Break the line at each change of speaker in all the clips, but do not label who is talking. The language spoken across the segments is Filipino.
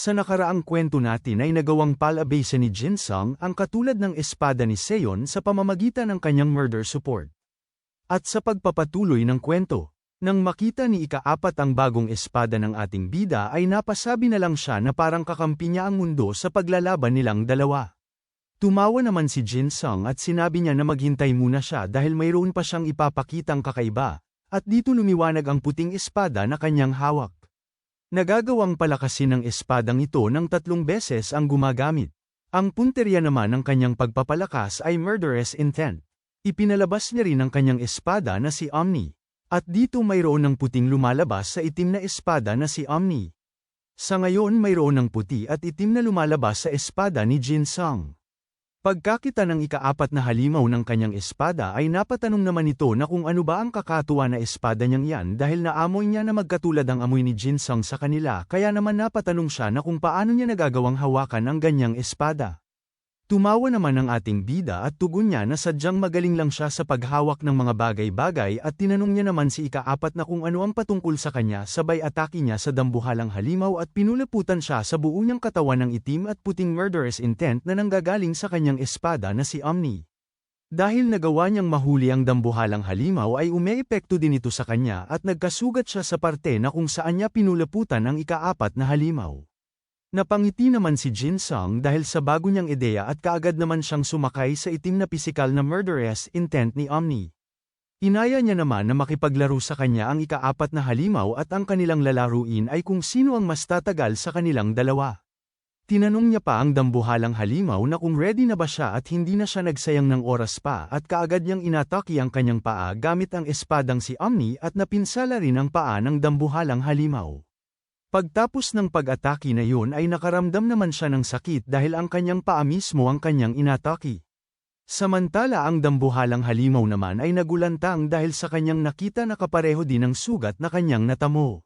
Sa nakaraang kwento natin ay nagawang palabasa ni Jinsung ang katulad ng espada ni Seon sa pamamagitan ng kanyang murder support. At sa pagpapatuloy ng kwento, nang makita ni ikaapat ang bagong espada ng ating bida ay napasabi na lang siya na parang kakampi niya ang mundo sa paglalaban nilang dalawa. Tumawa naman si Jinsung at sinabi niya na maghintay muna siya dahil mayroon pa siyang ipapakitang kakaiba, at dito lumiwanag ang puting espada na kanyang hawak. Nagagawang palakasin ng espadang ito ng tatlong beses ang gumagamit. Ang punterya naman ng kanyang pagpapalakas ay murderous intent. Ipinalabas niya rin ang kanyang espada na si Omni. At dito mayroon ng puting lumalabas sa itim na espada na si Omni. Sa ngayon mayroon ng puti at itim na lumalabas sa espada ni Jin Sung. Pagkakita ng ikaapat na halimaw ng kanyang espada ay napatanong naman ito na kung ano ba ang kakatuwa na espada niyang yan dahil naamoy niya na magkatulad ang amoy ni Jinsung sa kanila kaya naman napatanong siya na kung paano niya nagagawang hawakan ang ganyang espada. Tumawa naman ang ating bida at tugon niya na sadyang magaling lang siya sa paghawak ng mga bagay-bagay at tinanong niya naman si ikaapat na kung ano ang patungkol sa kanya sabay atake niya sa dambuhalang halimaw at pinulaputan siya sa buo niyang katawan ng itim at puting murderous intent na nanggagaling sa kanyang espada na si Omni. Dahil nagawa niyang mahuli ang dambuhalang halimaw ay umeepekto din ito sa kanya at nagkasugat siya sa parte na kung saan niya pinulaputan ang ikaapat na halimaw. Napangiti naman si Jin Sung dahil sa bago niyang ideya at kaagad naman siyang sumakay sa itim na pisikal na murderous intent ni Omni. Inaya niya naman na makipaglaro sa kanya ang ikaapat na halimaw at ang kanilang lalaruin ay kung sino ang mas tatagal sa kanilang dalawa. Tinanong niya pa ang dambuhalang halimaw na kung ready na ba siya at hindi na siya nagsayang ng oras pa at kaagad niyang inataki ang kanyang paa gamit ang espadang si Omni at napinsala rin ang paa ng dambuhalang halimaw. Pagtapos ng pag-atake na yun ay nakaramdam naman siya ng sakit dahil ang kanyang paa mismo ang kanyang inatake. Samantala ang dambuhalang halimaw naman ay nagulantang dahil sa kanyang nakita na kapareho din ng sugat na kanyang natamo.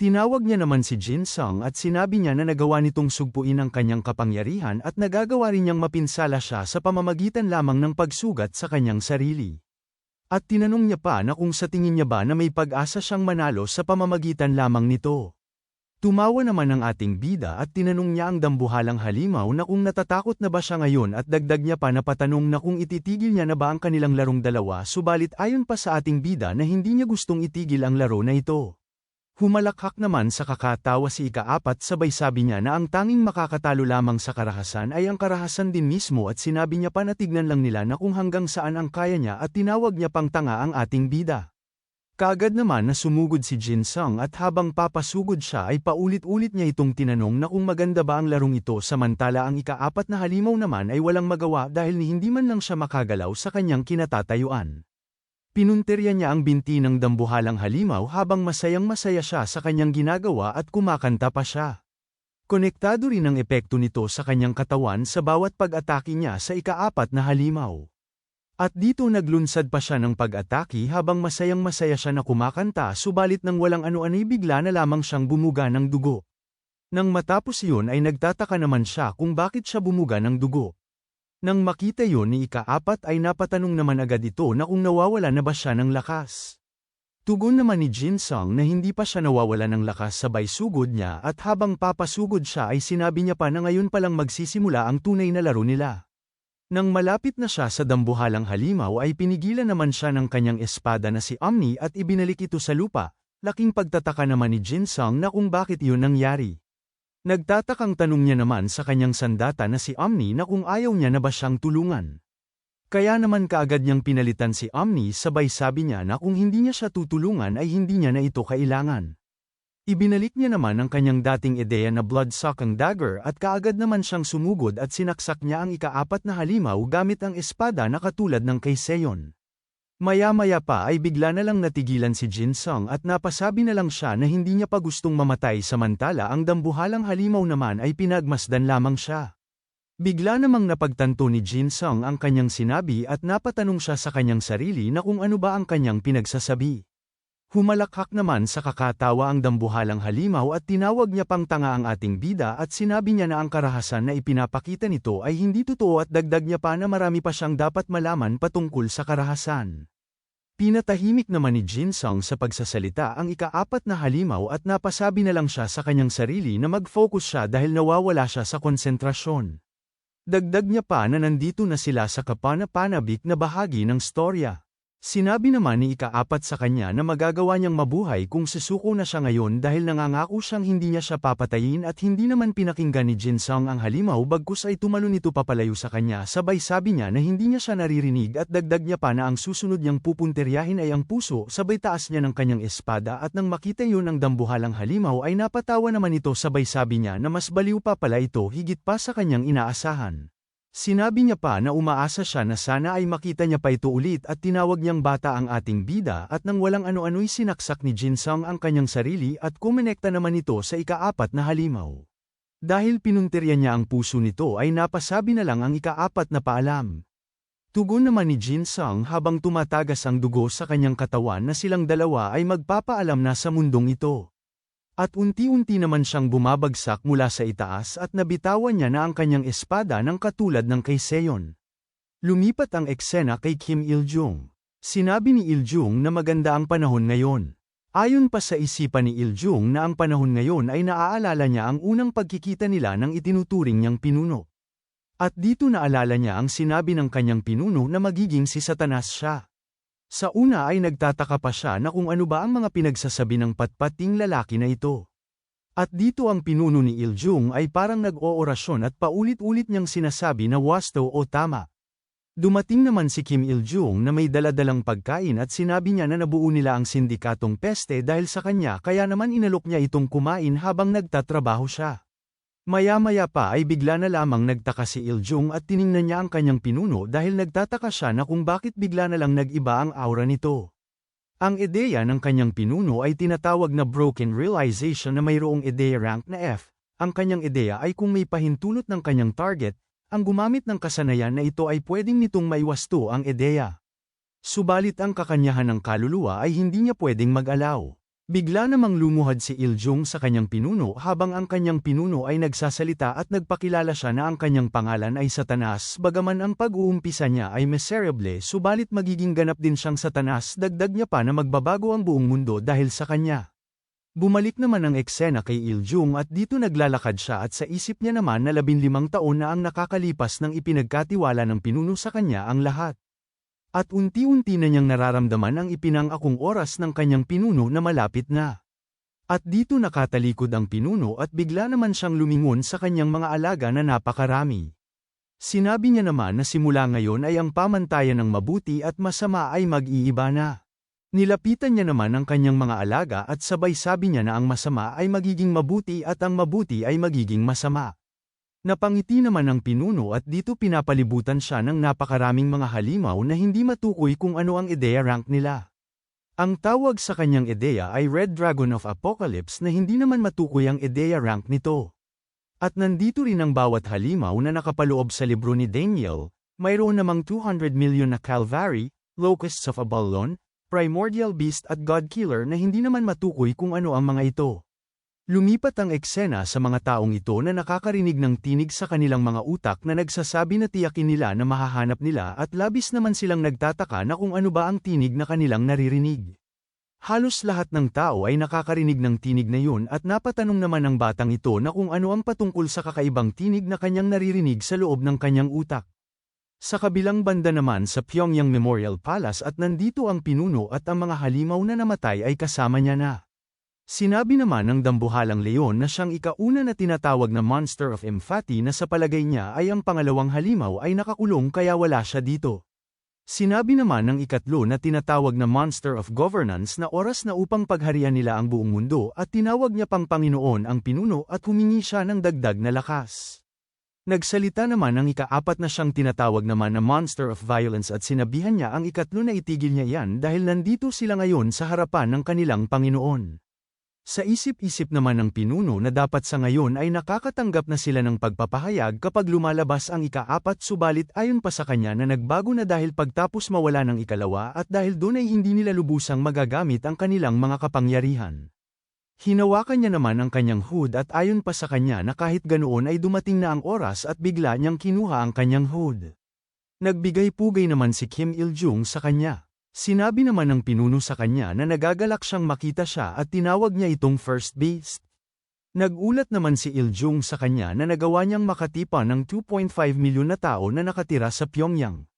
Tinawag niya naman si Jin Sung at sinabi niya na nagawa nitong sugpuin ang kanyang kapangyarihan at nagagawa rin niyang mapinsala siya sa pamamagitan lamang ng pagsugat sa kanyang sarili. At tinanong niya pa na kung sa tingin niya ba na may pag-asa siyang manalo sa pamamagitan lamang nito. Tumawa naman ang ating bida at tinanong niya ang dambuhalang halimaw na kung natatakot na ba siya ngayon at dagdag niya pa na patanong na kung ititigil niya na ba ang kanilang larong dalawa subalit ayon pa sa ating bida na hindi niya gustong itigil ang laro na ito. Humalakhak naman sa kakatawa si ikaapat sabay sabi niya na ang tanging makakatalo lamang sa karahasan ay ang karahasan din mismo at sinabi niya pa na tignan lang nila na kung hanggang saan ang kaya niya at tinawag niya pang tanga ang ating bida. Kaagad naman na sumugod si Jin Sung at habang papasugod siya ay paulit-ulit niya itong tinanong na kung maganda ba ang larong ito samantala ang ikaapat na halimaw naman ay walang magawa dahil ni hindi man lang siya makagalaw sa kanyang kinatatayuan. Pinunterya niya ang binti ng dambuhalang halimaw habang masayang masaya siya sa kanyang ginagawa at kumakanta pa siya. Konektado rin ang epekto nito sa kanyang katawan sa bawat pag-atake niya sa ikaapat na halimaw. At dito naglunsad pa siya ng pag-atake habang masayang masaya siya na kumakanta subalit nang walang ano-ano'y bigla na lamang siyang bumuga ng dugo. Nang matapos yun ay nagtataka naman siya kung bakit siya bumuga ng dugo. Nang makita yon ni ikaapat ay napatanong naman agad ito na kung nawawala na ba siya ng lakas. Tugon naman ni Jin Sung na hindi pa siya nawawala ng lakas sabay sugod niya at habang papasugod siya ay sinabi niya pa na ngayon palang magsisimula ang tunay na laro nila. Nang malapit na siya sa dambuhalang halimaw ay pinigilan naman siya ng kanyang espada na si Omni at ibinalik ito sa lupa, laking pagtataka naman ni Jin Sung na kung bakit yun nangyari. Nagtatakang tanong niya naman sa kanyang sandata na si Omni na kung ayaw niya na ba siyang tulungan. Kaya naman kaagad niyang pinalitan si Omni sabay sabi niya na kung hindi niya siya tutulungan ay hindi niya na ito kailangan. Ibinalik niya naman ang kanyang dating ideya na blood-sucking dagger at kaagad naman siyang sumugod at sinaksak niya ang ikaapat na halimaw gamit ang espada na katulad ng kay Seon. Maya-maya pa ay bigla na lang natigilan si Jin Sung at napasabi na lang siya na hindi niya pa gustong mamatay samantala ang dambuhalang halimaw naman ay pinagmasdan lamang siya. Bigla namang napagtanto ni Jin Sung ang kanyang sinabi at napatanong siya sa kanyang sarili na kung ano ba ang kanyang pinagsasabi. Humalakhak naman sa kakatawa ang dambuhalang halimaw at tinawag niya pang tanga ang ating bida at sinabi niya na ang karahasan na ipinapakita nito ay hindi totoo at dagdag niya pa na marami pa siyang dapat malaman patungkol sa karahasan. Pinatahimik naman ni Jin Sung sa pagsasalita ang ikaapat na halimaw at napasabi na lang siya sa kanyang sarili na mag-focus siya dahil nawawala siya sa konsentrasyon. Dagdag niya pa na nandito na sila sa kapana-panabik na bahagi ng storya. Sinabi naman ni ikaapat sa kanya na magagawa niyang mabuhay kung susuko na siya ngayon dahil nangangako siyang hindi niya siya papatayin at hindi naman pinakinggan ni Jin Sung ang halimaw bagkus ay tumalo nito papalayo sa kanya. Sabay sabi niya na hindi niya siya naririnig at dagdag niya pa na ang susunod niyang pupunteryahin ay ang puso. Sabay taas niya ng kanyang espada at nang makita yun ang dambuhalang halimaw ay napatawa naman ito. Sabay sabi niya na mas baliw pa pala ito higit pa sa kanyang inaasahan. Sinabi niya pa na umaasa siya na sana ay makita niya pa ito ulit at tinawag niyang bata ang ating bida at nang walang ano-ano'y sinaksak ni Jinsung ang kanyang sarili at kumonekta naman ito sa ikaapat na halimaw. Dahil pinuntirya niya ang puso nito ay napasabi na lang ang ikaapat na paalam. Tugon naman ni Jinsung habang tumatagas ang dugo sa kanyang katawan na silang dalawa ay magpapaalam na sa mundong ito. At unti-unti naman siyang bumabagsak mula sa itaas at nabitawan niya na ang kanyang espada ng katulad ng kay Seon. Lumipat ang eksena kay Kim Il-jung. Sinabi ni Il-jung na maganda ang panahon ngayon. Ayon pa sa isipan ni Il-jung na ang panahon ngayon ay naaalala niya ang unang pagkikita nila ng itinuturing niyang pinuno. At dito naalala niya ang sinabi ng kanyang pinuno na magiging si Satanas siya. Sa una ay nagtataka pa siya na kung ano ba ang mga pinagsasabi ng patpating lalaki na ito. At dito ang pinuno ni Iljung ay parang nag-oorasyon at paulit-ulit niyang sinasabi na wasto o tama. Dumating naman si Kim Il-jung na may daladalang pagkain at sinabi niya na nabuo nila ang sindikatong peste dahil sa kanya kaya naman inalok niya itong kumain habang nagtatrabaho siya. Maya-maya pa ay bigla na lamang nagtaka si Iljung at tiningnan niya ang kanyang pinuno dahil nagtataka siya na kung bakit bigla na lang nag-iba ang aura nito. Ang ideya ng kanyang pinuno ay tinatawag na broken realization na mayroong ideya rank na F. Ang kanyang ideya ay kung may pahintulot ng kanyang target, ang gumamit ng kasanayan na ito ay pwedeng nitong maiwasto ang ideya. Subalit ang kakanyahan ng kaluluwa ay hindi niya pwedeng mag-alaw. Bigla namang lumuhad si Iljung sa kanyang pinuno habang ang kanyang pinuno ay nagsasalita at nagpakilala siya na ang kanyang pangalan ay Satanas bagaman ang pag-uumpisa niya ay miserable subalit magiging ganap din siyang Satanas dagdag niya pa na magbabago ang buong mundo dahil sa kanya. Bumalik naman ang eksena kay Iljung at dito naglalakad siya at sa isip niya naman na labinlimang taon na ang nakakalipas ng ipinagkatiwala ng pinuno sa kanya ang lahat. At unti-unti na niyang nararamdaman ang ipinangakong oras ng kanyang pinuno na malapit na. At dito nakatalikod ang pinuno at bigla naman siyang lumingon sa kanyang mga alaga na napakarami. Sinabi niya naman na simula ngayon ay ang pamantayan ng mabuti at masama ay mag-iiba na. Nilapitan niya naman ang kanyang mga alaga at sabay sabi niya na ang masama ay magiging mabuti at ang mabuti ay magiging masama. Napangiti naman ang pinuno at dito pinapalibutan siya ng napakaraming mga halimaw na hindi matukoy kung ano ang ideya rank nila. Ang tawag sa kanyang ideya ay Red Dragon of Apocalypse na hindi naman matukoy ang ideya rank nito. At nandito rin ang bawat halimaw na nakapaloob sa libro ni Daniel, mayroon namang 200 million na Calvary, Locusts of Abalon, Primordial Beast at God Killer na hindi naman matukoy kung ano ang mga ito. Lumipat ang eksena sa mga taong ito na nakakarinig ng tinig sa kanilang mga utak na nagsasabi na tiyakin nila na mahahanap nila at labis naman silang nagtataka na kung ano ba ang tinig na kanilang naririnig. Halos lahat ng tao ay nakakarinig ng tinig na yun at napatanong naman ng batang ito na kung ano ang patungkol sa kakaibang tinig na kanyang naririnig sa loob ng kanyang utak. Sa kabilang banda naman sa Pyongyang Memorial Palace at nandito ang pinuno at ang mga halimaw na namatay ay kasama niya na. Sinabi naman ng dambuhalang leon na siyang ikauna na tinatawag na Monster of Empathy na sa palagay niya ay ang pangalawang halimaw ay nakakulong kaya wala siya dito. Sinabi naman ng ikatlo na tinatawag na Monster of Governance na oras na upang pagharian nila ang buong mundo at tinawag niya pang Panginoon ang pinuno at humingi siya ng dagdag na lakas. Nagsalita naman ang ikaapat na siyang tinatawag naman na Monster of Violence at sinabihan niya ang ikatlo na itigil niya yan dahil nandito sila ngayon sa harapan ng kanilang Panginoon. Sa isip-isip naman ng pinuno na dapat sa ngayon ay nakakatanggap na sila ng pagpapahayag kapag lumalabas ang ikaapat subalit ayon pa sa kanya na nagbago na dahil pagtapos mawala ng ikalawa at dahil doon ay hindi nila lubusang magagamit ang kanilang mga kapangyarihan. Hinawakan niya naman ang kanyang hood at ayon pa sa kanya na kahit ganoon ay dumating na ang oras at bigla niyang kinuha ang kanyang hood. Nagbigay pugay naman si Kim Il-jung sa kanya. Sinabi naman ng pinuno sa kanya na nagagalak siyang makita siya at tinawag niya itong first beast. Nagulat naman si Iljung sa kanya na nagawa niyang makatipa ng 2.5 milyon na tao na nakatira sa Pyongyang.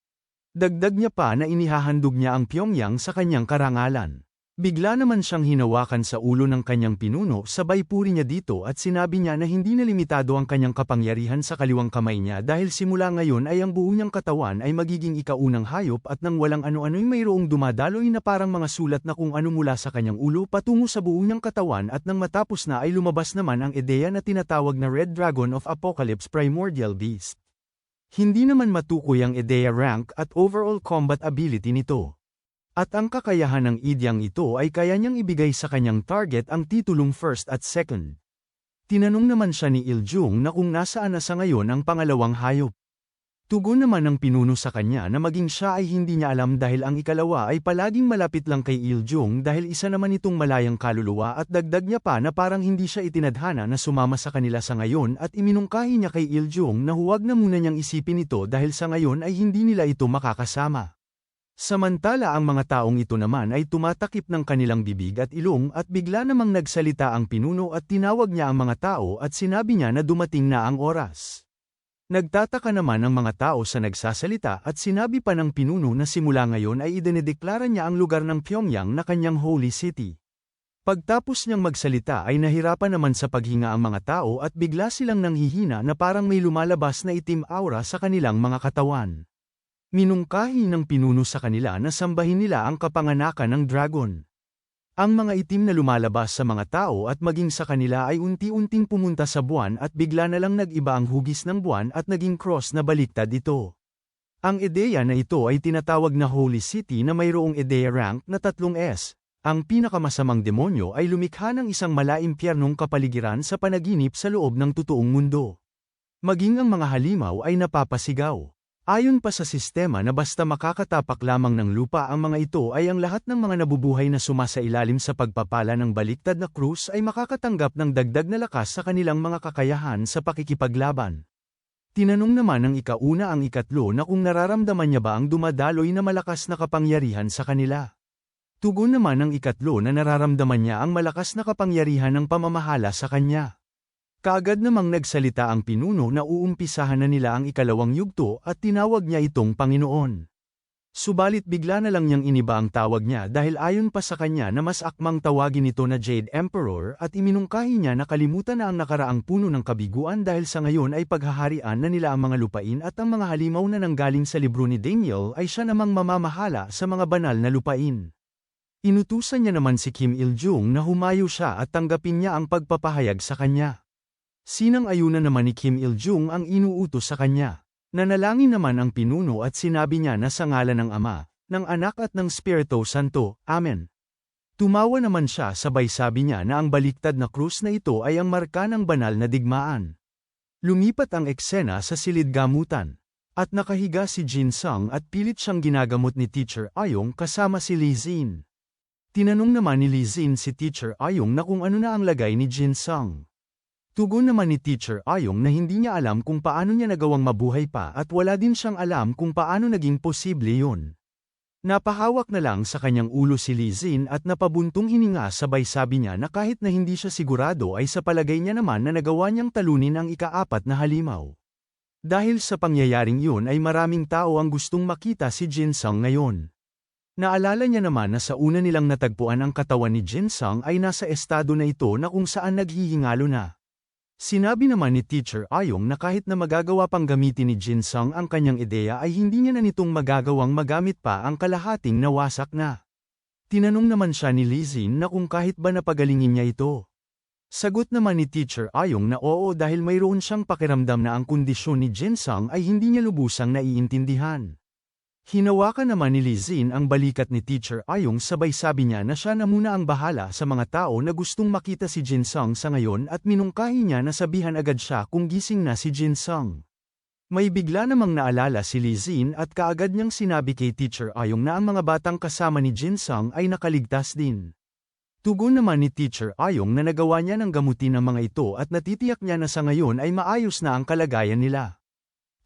Dagdag niya pa na inihahandog niya ang Pyongyang sa kanyang karangalan. Bigla naman siyang hinawakan sa ulo ng kanyang pinuno sabay puri niya dito at sinabi niya na hindi na limitado ang kanyang kapangyarihan sa kaliwang kamay niya dahil simula ngayon ay ang buo niyang katawan ay magiging ikaunang hayop at nang walang ano-ano'y mayroong dumadaloy na parang mga sulat na kung ano mula sa kanyang ulo patungo sa buo niyang katawan at nang matapos na ay lumabas naman ang ideya na tinatawag na Red Dragon of Apocalypse Primordial Beast. Hindi naman matukoy ang ideya rank at overall combat ability nito. At ang kakayahan ng idyang ito ay kaya niyang ibigay sa kanyang target ang titulong first at second. Tinanong naman siya ni Iljung na kung nasaan na sa ngayon ang pangalawang hayop. Tugon naman ng pinuno sa kanya na maging siya ay hindi niya alam dahil ang ikalawa ay palaging malapit lang kay Iljung dahil isa naman itong malayang kaluluwa at dagdag niya pa na parang hindi siya itinadhana na sumama sa kanila sa ngayon at iminungkahi niya kay Iljung na huwag na muna niyang isipin ito dahil sa ngayon ay hindi nila ito makakasama. Samantala ang mga taong ito naman ay tumatakip ng kanilang bibig at ilong at bigla namang nagsalita ang pinuno at tinawag niya ang mga tao at sinabi niya na dumating na ang oras. Nagtataka naman ang mga tao sa nagsasalita at sinabi pa ng pinuno na simula ngayon ay idinedeklara niya ang lugar ng Pyongyang na kanyang holy city. Pagtapos niyang magsalita ay nahirapan naman sa paghinga ang mga tao at bigla silang nanghihina na parang may lumalabas na itim aura sa kanilang mga katawan. Minungkahi ng pinuno sa kanila na sambahin nila ang kapanganakan ng dragon. Ang mga itim na lumalabas sa mga tao at maging sa kanila ay unti-unting pumunta sa buwan at bigla na lang nag-iba ang hugis ng buwan at naging cross na baliktad ito. Ang ideya na ito ay tinatawag na Holy City na mayroong ideya rank na tatlong S. Ang pinakamasamang demonyo ay lumikha ng isang malaimpyernong kapaligiran sa panaginip sa loob ng totoong mundo. Maging ang mga halimaw ay napapasigaw. Ayon pa sa sistema na basta makakatapak lamang ng lupa ang mga ito ay ang lahat ng mga nabubuhay na sumasailalim sa pagpapala ng baliktad na krus ay makakatanggap ng dagdag na lakas sa kanilang mga kakayahan sa pakikipaglaban. Tinanong naman ng ikauna ang ikatlo na kung nararamdaman niya ba ang dumadaloy na malakas na kapangyarihan sa kanila. Tugon naman ng ikatlo na nararamdaman niya ang malakas na kapangyarihan ng pamamahala sa kanya. Kaagad namang nagsalita ang pinuno na uumpisahan na nila ang ikalawang yugto at tinawag niya itong Panginoon. Subalit bigla na lang niyang iniba ang tawag niya dahil ayon pa sa kanya na mas akmang tawagin ito na Jade Emperor at iminungkahi niya na kalimutan na ang nakaraang puno ng kabiguan dahil sa ngayon ay paghaharian na nila ang mga lupain at ang mga halimaw na nanggaling sa libro ni Daniel ay siya namang mamamahala sa mga banal na lupain. Inutusan niya naman si Kim Il-jung na humayo siya at tanggapin niya ang pagpapahayag sa kanya. Sinang ayunan naman ni Kim Il-jung ang inuutos sa kanya. Nanalangin naman ang pinuno at sinabi niya na sa ngalan ng Ama, ng Anak at ng Spirito Santo, Amen. Tumawa naman siya sabay sabi niya na ang baliktad na krus na ito ay ang marka ng banal na digmaan. Lumipat ang eksena sa silid gamutan. At nakahiga si Jin Sung at pilit siyang ginagamot ni Teacher Ayong kasama si Li Zin. Tinanong naman ni Li Zin si Teacher Ayong na kung ano na ang lagay ni Jin Sung. Tugon naman ni Teacher Ayong na hindi niya alam kung paano niya nagawang mabuhay pa at wala din siyang alam kung paano naging posible yun. Napahawak na lang sa kanyang ulo si Lizin at napabuntong hininga sabay sabi niya na kahit na hindi siya sigurado ay sa palagay niya naman na nagawa niyang talunin ang ikaapat na halimaw. Dahil sa pangyayaring yun ay maraming tao ang gustong makita si Jinsung ngayon. Naalala niya naman na sa una nilang natagpuan ang katawan ni Jinsung ay nasa estado na ito na kung saan naghihingalo na. Sinabi naman ni Teacher Ayong na kahit na magagawa pang gamitin ni Jin Sung ang kanyang ideya ay hindi niya na nitong magagawang magamit pa ang kalahating nawasak na. Tinanong naman siya ni Lizin na kung kahit ba napagalingin niya ito. Sagot naman ni Teacher Ayong na oo dahil mayroon siyang pakiramdam na ang kondisyon ni Jin Sung ay hindi niya lubusang naiintindihan. Hinawakan naman ni Lizin ang balikat ni Teacher Ayong sabay sabi niya na siya na muna ang bahala sa mga tao na gustong makita si Jin Sung sa ngayon at minungkahi niya na sabihan agad siya kung gising na si Jin Sung. May bigla namang naalala si Lizin at kaagad niyang sinabi kay Teacher Ayong na ang mga batang kasama ni Jin Sung ay nakaligtas din. Tugon naman ni Teacher Ayong na nagawa niya ng gamutin ang mga ito at natitiyak niya na sa ngayon ay maayos na ang kalagayan nila.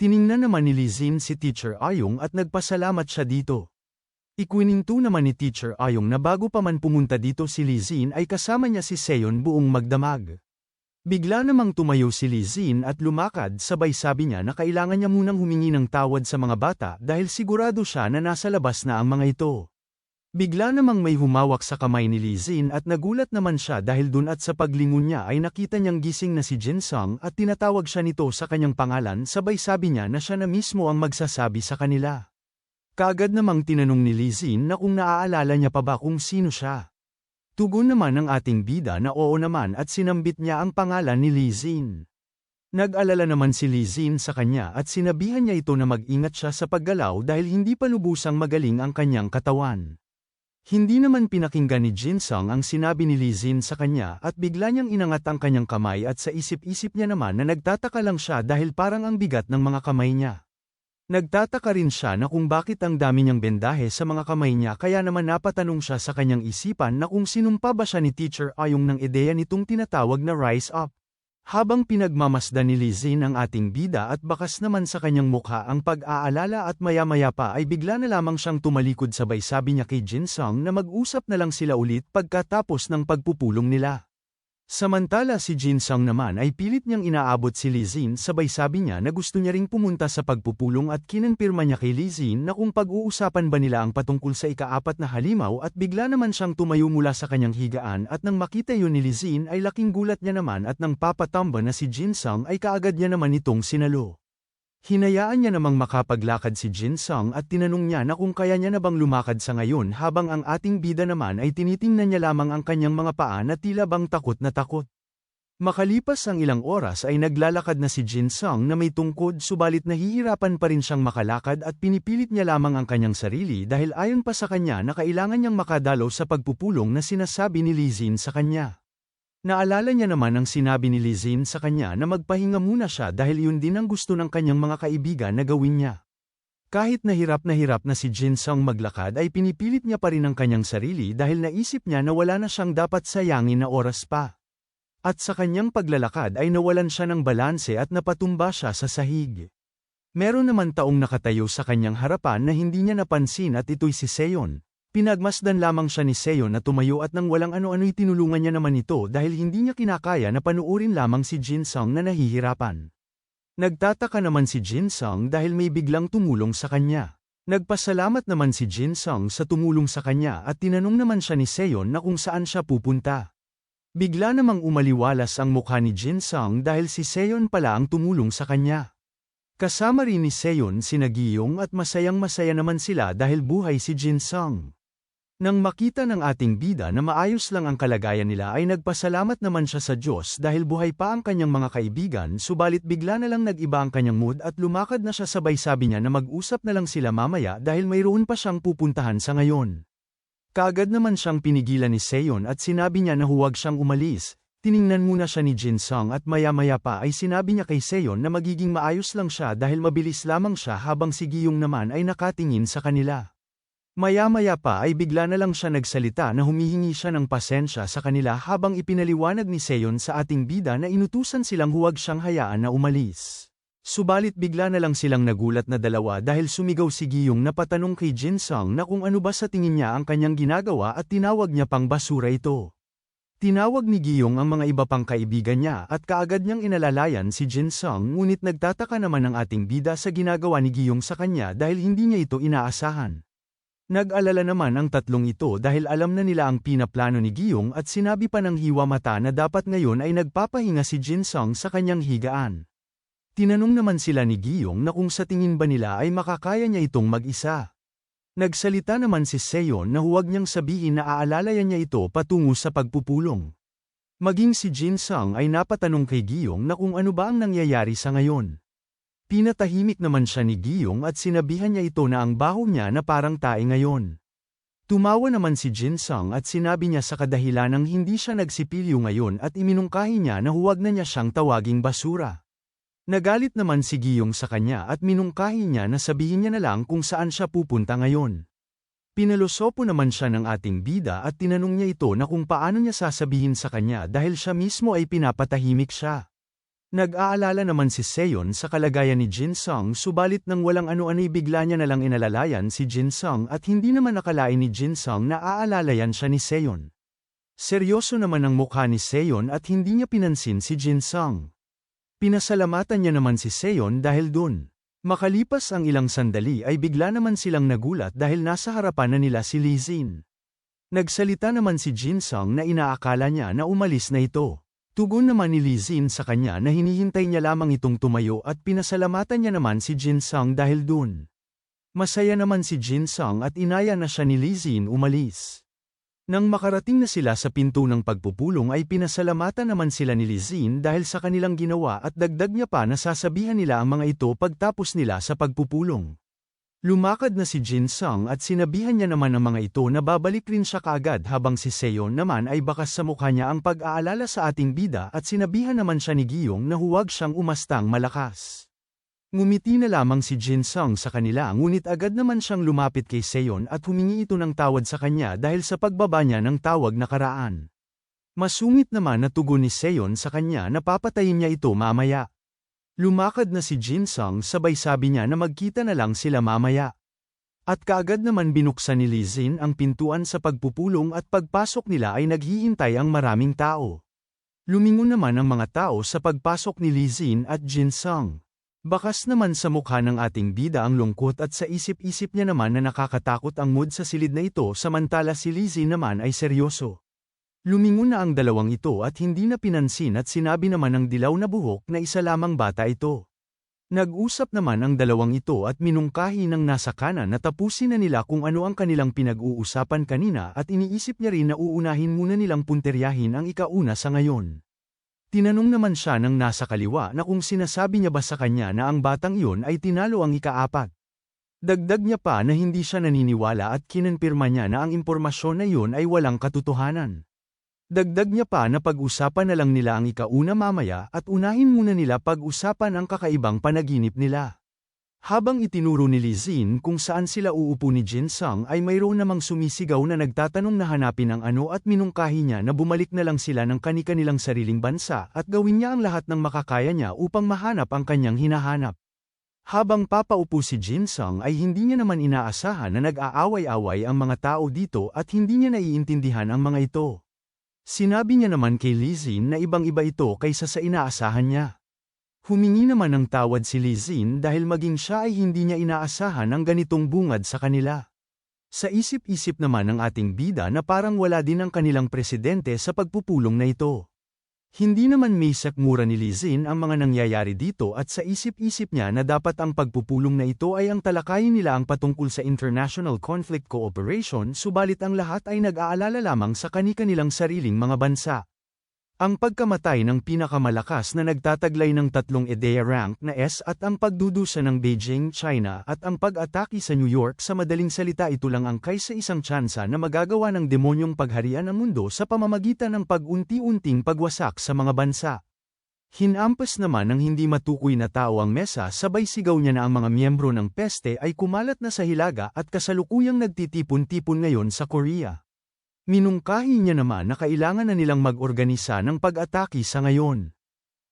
Tiningnan naman ni Lizin si Teacher Ayong at nagpasalamat siya dito. Ikwininto naman ni Teacher Ayong na bago pa man pumunta dito si Lizin ay kasama niya si Seon buong magdamag. Bigla namang tumayo si Lizin at lumakad sabay sabi niya na kailangan niya munang humingi ng tawad sa mga bata dahil sigurado siya na nasa labas na ang mga ito. Bigla namang may humawak sa kamay ni Lizin at nagulat naman siya dahil dun at sa paglingon niya ay nakita niyang gising na si Jin Sung at tinatawag siya nito sa kanyang pangalan sabay sabi niya na siya na mismo ang magsasabi sa kanila. Kagad namang tinanong ni Lizin na kung naaalala niya pa ba kung sino siya. Tugon naman ng ating bida na oo naman at sinambit niya ang pangalan ni Lizin. Nag-alala naman si Lizin sa kanya at sinabihan niya ito na mag-ingat siya sa paggalaw dahil hindi pa lubusang magaling ang kanyang katawan. Hindi naman pinakinggan ni Jin Sung ang sinabi ni Lizin sa kanya at bigla niyang inangat ang kanyang kamay at sa isip-isip niya naman na nagtataka lang siya dahil parang ang bigat ng mga kamay niya. Nagtataka rin siya na kung bakit ang dami niyang bendahe sa mga kamay niya kaya naman napatanong siya sa kanyang isipan na kung sinumpa ba siya ni Teacher Ayong ng ideya nitong tinatawag na Rise Up. Habang pinagmamasdan ni Lizin ang ating bida at bakas naman sa kanyang mukha ang pag-aalala at maya-maya pa ay bigla na lamang siyang tumalikod sabay sabi niya kay Jin Sung na mag-usap na lang sila ulit pagkatapos ng pagpupulong nila. Samantala si Jin Sung naman ay pilit niyang inaabot si Lizin sabay sabi niya na gusto niya ring pumunta sa pagpupulong at kinonfirma niya kay Lizin na kung pag-uusapan ba nila ang patungkol sa ikaapat na halimaw at bigla naman siyang tumayo mula sa kanyang higaan at nang makita yun ni Lizin ay laking gulat niya naman at nang papatamba na si Jin Sung ay kaagad niya naman itong sinalo. Hinayaan niya namang makapaglakad si Jin Sung at tinanong niya na kung kaya niya na bang lumakad sa ngayon habang ang ating bida naman ay tinitingnan niya lamang ang kanyang mga paa na tila bang takot na takot. Makalipas ang ilang oras ay naglalakad na si Jin Sung na may tungkod subalit nahihirapan pa rin siyang makalakad at pinipilit niya lamang ang kanyang sarili dahil ayon pa sa kanya na kailangan niyang makadalaw sa pagpupulong na sinasabi ni Lizin sa kanya. Naalala niya naman ang sinabi ni Lizin sa kanya na magpahinga muna siya dahil yun din ang gusto ng kanyang mga kaibigan na gawin niya. Kahit nahirap na hirap na si Jin Sung maglakad ay pinipilit niya pa rin ang kanyang sarili dahil naisip niya na wala na siyang dapat sayangin na oras pa. At sa kanyang paglalakad ay nawalan siya ng balanse at napatumba siya sa sahig. Meron naman taong nakatayo sa kanyang harapan na hindi niya napansin at ito'y si Seon, Pinagmasdan lamang siya ni Seo na tumayo at nang walang ano-ano'y tinulungan niya naman ito dahil hindi niya kinakaya na panuurin lamang si Jin Sung na nahihirapan. Nagtataka naman si Jin Sung dahil may biglang tumulong sa kanya. Nagpasalamat naman si Jin Sung sa tumulong sa kanya at tinanong naman siya ni Seon na kung saan siya pupunta. Bigla namang umaliwalas ang mukha ni Jin Sung dahil si Seon pala ang tumulong sa kanya. Kasama rin ni Seon si Nagiyong at masayang masaya naman sila dahil buhay si Jin Sung. Nang makita ng ating bida na maayos lang ang kalagayan nila ay nagpasalamat naman siya sa Diyos dahil buhay pa ang kanyang mga kaibigan subalit bigla na lang nag-iba ang kanyang mood at lumakad na siya sabay sabi niya na mag-usap na lang sila mamaya dahil mayroon pa siyang pupuntahan sa ngayon. Kagad naman siyang pinigilan ni Seon at sinabi niya na huwag siyang umalis. Tiningnan muna siya ni Jin Sung at maya-maya pa ay sinabi niya kay Seon na magiging maayos lang siya dahil mabilis lamang siya habang si Giyong naman ay nakatingin sa kanila. Maya-maya pa ay bigla na lang siya nagsalita na humihingi siya ng pasensya sa kanila habang ipinaliwanag ni Seon sa ating bida na inutusan silang huwag siyang hayaan na umalis. Subalit bigla na lang silang nagulat na dalawa dahil sumigaw si Giyong na patanong kay Jin Sung na kung ano ba sa tingin niya ang kanyang ginagawa at tinawag niya pang basura ito. Tinawag ni Giyong ang mga iba pang kaibigan niya at kaagad niyang inalalayan si Jin Sung ngunit nagtataka naman ang ating bida sa ginagawa ni Giyong sa kanya dahil hindi niya ito inaasahan. Nag-alala naman ang tatlong ito dahil alam na nila ang pinaplano ni Giyong at sinabi pa ng hiwa mata na dapat ngayon ay nagpapahinga si Jin Sung sa kanyang higaan. Tinanong naman sila ni Giyong na kung sa tingin ba nila ay makakaya niya itong mag-isa. Nagsalita naman si Seon na huwag niyang sabihin na aalalayan niya ito patungo sa pagpupulong. Maging si Jin Sung ay napatanong kay Giyong na kung ano ba ang nangyayari sa ngayon. Pinatahimik naman siya ni Giyong at sinabihan niya ito na ang baho niya na parang tae ngayon. Tumawa naman si Jin Sung at sinabi niya sa kadahilanang hindi siya nagsipilyo ngayon at iminungkahi niya na huwag na niya siyang tawaging basura. Nagalit naman si Giyong sa kanya at minungkahi niya na sabihin niya na lang kung saan siya pupunta ngayon. Pinalosopo naman siya ng ating bida at tinanong niya ito na kung paano niya sasabihin sa kanya dahil siya mismo ay pinapatahimik siya. Nag-aalala naman si Seon sa kalagayan ni Jin Sung subalit nang walang ano-ano'y bigla niya nalang inalalayan si Jin Sung at hindi naman nakalain ni Jin Sung na aalalayan siya ni Seon. Seryoso naman ang mukha ni Seon at hindi niya pinansin si Jin Sung. Pinasalamatan niya naman si Seon dahil dun. Makalipas ang ilang sandali ay bigla naman silang nagulat dahil nasa harapan na nila si Lee Zin. Nagsalita naman si Jin Sung na inaakala niya na umalis na ito. Tugon naman ni Li Zin sa kanya na hinihintay niya lamang itong tumayo at pinasalamatan niya naman si Jin Sung dahil dun. Masaya naman si Jin Sung at inaya na siya ni Li Zin umalis. Nang makarating na sila sa pinto ng pagpupulong ay pinasalamatan naman sila ni Li Zin dahil sa kanilang ginawa at dagdag niya pa na sasabihan nila ang mga ito pagtapos nila sa pagpupulong. Lumakad na si Jin Sung at sinabihan niya naman ang mga ito na babalik rin siya kaagad habang si Seon naman ay bakas sa mukha niya ang pag-aalala sa ating bida at sinabihan naman siya ni Giyong na huwag siyang umastang malakas. Ngumiti na lamang si Jin Sung sa kanila ngunit agad naman siyang lumapit kay Seon at humingi ito ng tawad sa kanya dahil sa pagbaba niya ng tawag na karaan. Masungit naman na tugon ni Seon sa kanya na papatayin niya ito mamaya. Lumakad na si Jin Sung sabay sabi niya na magkita na lang sila mamaya. At kaagad naman binuksan ni Li Zin ang pintuan sa pagpupulong at pagpasok nila ay naghihintay ang maraming tao. Lumingon naman ang mga tao sa pagpasok ni Li Zin at Jin Sung. Bakas naman sa mukha ng ating bida ang lungkot at sa isip-isip niya naman na nakakatakot ang mood sa silid na ito samantala si Li Zin naman ay seryoso. Lumingon na ang dalawang ito at hindi na pinansin at sinabi naman ng dilaw na buhok na isa lamang bata ito. Nag-usap naman ang dalawang ito at minungkahi ng nasa kanan na tapusin na nila kung ano ang kanilang pinag-uusapan kanina at iniisip niya rin na uunahin muna nilang punteryahin ang ikauna sa ngayon. Tinanong naman siya ng nasa kaliwa na kung sinasabi niya ba sa kanya na ang batang iyon ay tinalo ang ikaapat. Dagdag niya pa na hindi siya naniniwala at kinonfirma niya na ang impormasyon na iyon ay walang katotohanan. Dagdag niya pa na pag-usapan na lang nila ang ikauna mamaya at unahin muna nila pag-usapan ang kakaibang panaginip nila. Habang itinuro ni Lizin kung saan sila uupo ni Jin Sung ay mayroon namang sumisigaw na nagtatanong na hanapin ang ano at minungkahi niya na bumalik na lang sila ng kani-kanilang sariling bansa at gawin niya ang lahat ng makakaya niya upang mahanap ang kanyang hinahanap. Habang papaupo si Jin Sung ay hindi niya naman inaasahan na nag-aaway-away ang mga tao dito at hindi niya naiintindihan ang mga ito. Sinabi niya naman kay Lizin na ibang-iba ito kaysa sa inaasahan niya. Humingi naman ng tawad si Lizin dahil maging siya ay hindi niya inaasahan ang ganitong bungad sa kanila. Sa isip-isip naman ng ating bida na parang wala din ang kanilang presidente sa pagpupulong na ito. Hindi naman may sakmura ni Lizin ang mga nangyayari dito at sa isip-isip niya na dapat ang pagpupulong na ito ay ang talakayin nila ang patungkol sa International Conflict Cooperation subalit ang lahat ay nag-aalala lamang sa kani-kanilang sariling mga bansa. Ang pagkamatay ng pinakamalakas na nagtataglay ng tatlong EDEA rank na S at ang pagdudusa ng Beijing, China at ang pag-atake sa New York sa madaling salita ito lang ang kaysa isang tsansa na magagawa ng demonyong pagharian ang mundo sa pamamagitan ng pag-unti-unting pagwasak sa mga bansa. Hinampas naman ng hindi matukoy na tao ang mesa sabay sigaw niya na ang mga miyembro ng peste ay kumalat na sa hilaga at kasalukuyang nagtitipon-tipon ngayon sa Korea. Minungkahi niya naman na kailangan na nilang mag-organisa ng pag-atake sa ngayon.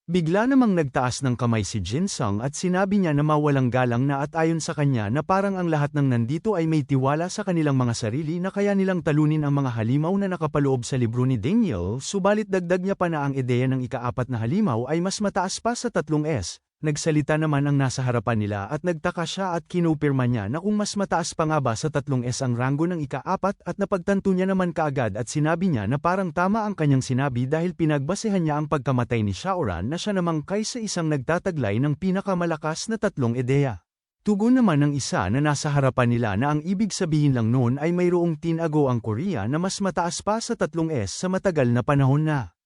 Bigla namang nagtaas ng kamay si Jin Sung at sinabi niya na mawalang galang na at ayon sa kanya na parang ang lahat ng nandito ay may tiwala sa kanilang mga sarili na kaya nilang talunin ang mga halimaw na nakapaloob sa libro ni Daniel subalit dagdag niya pa na ang ideya ng ikaapat na halimaw ay mas mataas pa sa tatlong S, Nagsalita naman ang nasa harapan nila at nagtaka siya at kinupirma niya na kung mas mataas pa nga ba sa tatlong S ang ranggo ng ikaapat at napagtanto niya naman kaagad at sinabi niya na parang tama ang kanyang sinabi dahil pinagbasehan niya ang pagkamatay ni Shaoran na siya namang kaysa isang nagtataglay ng pinakamalakas na tatlong ideya. Tugon naman ng isa na nasa harapan nila na ang ibig sabihin lang noon ay mayroong tinago ang Korea na mas mataas pa sa tatlong S sa matagal na panahon na.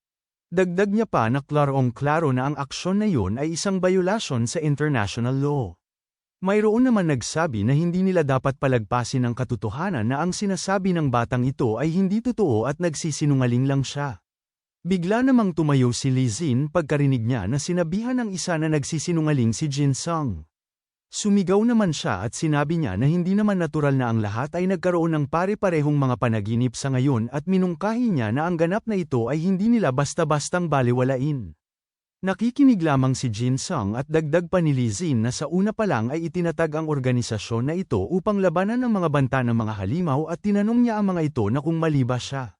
Dagdag niya pa na klarong-klaro na ang aksyon na yun ay isang bayulasyon sa international law. Mayroon naman nagsabi na hindi nila dapat palagpasin ang katotohanan na ang sinasabi ng batang ito ay hindi totoo at nagsisinungaling lang siya. Bigla namang tumayo si Lizin pagkarinig niya na sinabihan ng isa na nagsisinungaling si Jin Sung. Sumigaw naman siya at sinabi niya na hindi naman natural na ang lahat ay nagkaroon ng pare-parehong mga panaginip sa ngayon at minungkahi niya na ang ganap na ito ay hindi nila basta-bastang baliwalain. Nakikinig lamang si Jin Sung at dagdag pa ni Lee Zin na sa una pa lang ay itinatag ang organisasyon na ito upang labanan ang mga banta ng mga halimaw at tinanong niya ang mga ito na kung mali siya.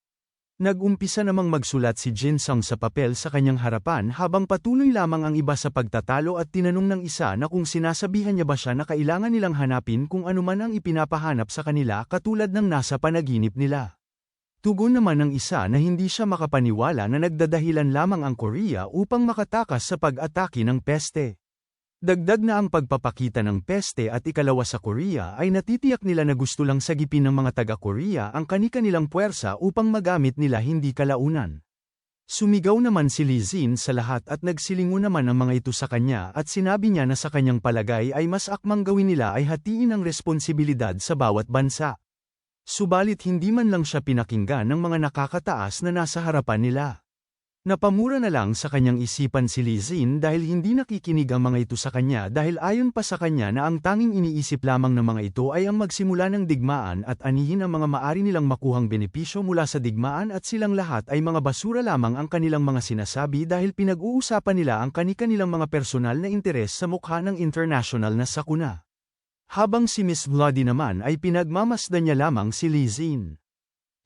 Nag-umpisa namang magsulat si Jin Sung sa papel sa kanyang harapan habang patuloy lamang ang iba sa pagtatalo at tinanong ng isa na kung sinasabihan niya ba siya na kailangan nilang hanapin kung anuman ang ipinapahanap sa kanila katulad ng nasa panaginip nila. Tugon naman ng isa na hindi siya makapaniwala na nagdadahilan lamang ang Korea upang makatakas sa pag-atake ng peste. Dagdag na ang pagpapakita ng peste at ikalawa sa Korea ay natitiyak nila na gusto lang sagipin ng mga taga-Korea ang kani-kanilang puwersa upang magamit nila hindi kalaunan. Sumigaw naman si Lee Zin sa lahat at nagsilingo naman ang mga ito sa kanya at sinabi niya na sa kanyang palagay ay mas akmang gawin nila ay hatiin ang responsibilidad sa bawat bansa. Subalit hindi man lang siya pinakinggan ng mga nakakataas na nasa harapan nila. Napamura na lang sa kanyang isipan si Lee Zin dahil hindi nakikinig ang mga ito sa kanya dahil ayon pa sa kanya na ang tanging iniisip lamang ng mga ito ay ang magsimula ng digmaan at anihin ang mga maari nilang makuhang benepisyo mula sa digmaan at silang lahat ay mga basura lamang ang kanilang mga sinasabi dahil pinag-uusapan nila ang kani-kanilang mga personal na interes sa mukha ng international na sakuna. Habang si Miss Vladi naman ay pinagmamasdan niya lamang si Lee Zin.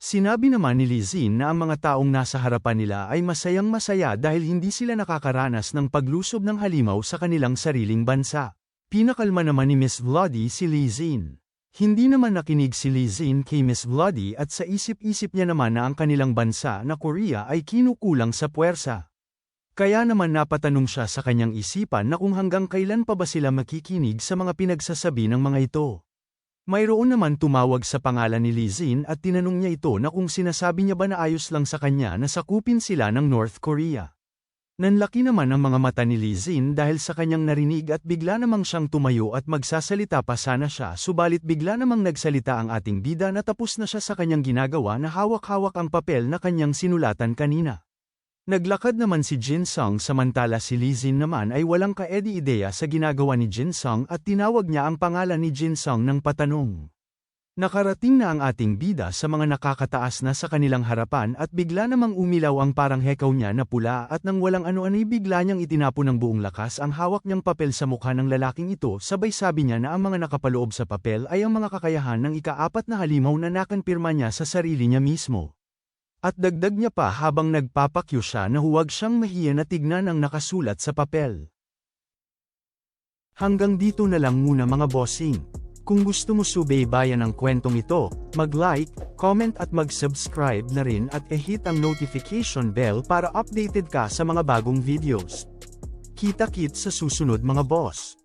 Sinabi naman ni Lee Zin na ang mga taong nasa harapan nila ay masayang masaya dahil hindi sila nakakaranas ng paglusob ng halimaw sa kanilang sariling bansa. Pinakalma naman ni Miss Vladi si Lee Zin. Hindi naman nakinig si Lee Zin kay Miss Vladi at sa isip-isip niya naman na ang kanilang bansa na Korea ay kinukulang sa puwersa. Kaya naman napatanong siya sa kanyang isipan na kung hanggang kailan pa ba sila makikinig sa mga pinagsasabi ng mga ito. Mayroon naman tumawag sa pangalan ni Lizin at tinanong niya ito na kung sinasabi niya ba na ayos lang sa kanya na sakupin sila ng North Korea. Nanlaki naman ang mga mata ni Lizin dahil sa kanyang narinig at bigla namang siyang tumayo at magsasalita pa sana siya subalit bigla namang nagsalita ang ating bida na tapos na siya sa kanyang ginagawa na hawak-hawak ang papel na kanyang sinulatan kanina. Naglakad naman si Jin Sung samantala si Lee Zin naman ay walang kaedi-ideya sa ginagawa ni Jin Sung at tinawag niya ang pangalan ni Jin Sung ng patanong. Nakarating na ang ating bida sa mga nakakataas na sa kanilang harapan at bigla namang umilaw ang parang hekaw niya na pula at nang walang ano-ano'y bigla niyang itinapon ng buong lakas ang hawak niyang papel sa mukha ng lalaking ito sabay sabi niya na ang mga nakapaloob sa papel ay ang mga kakayahan ng ikaapat na halimaw na nakanpirma niya sa sarili niya mismo. At dagdag niya pa habang nagpapakyo siya na huwag siyang mahiya na tignan ang nakasulat sa papel. Hanggang dito na lang muna mga bossing. Kung gusto mo subaybayan ang kwentong ito, mag-like, comment at mag-subscribe na rin at e-hit ang notification bell para updated ka sa mga bagong videos. Kita-kit sa susunod mga boss.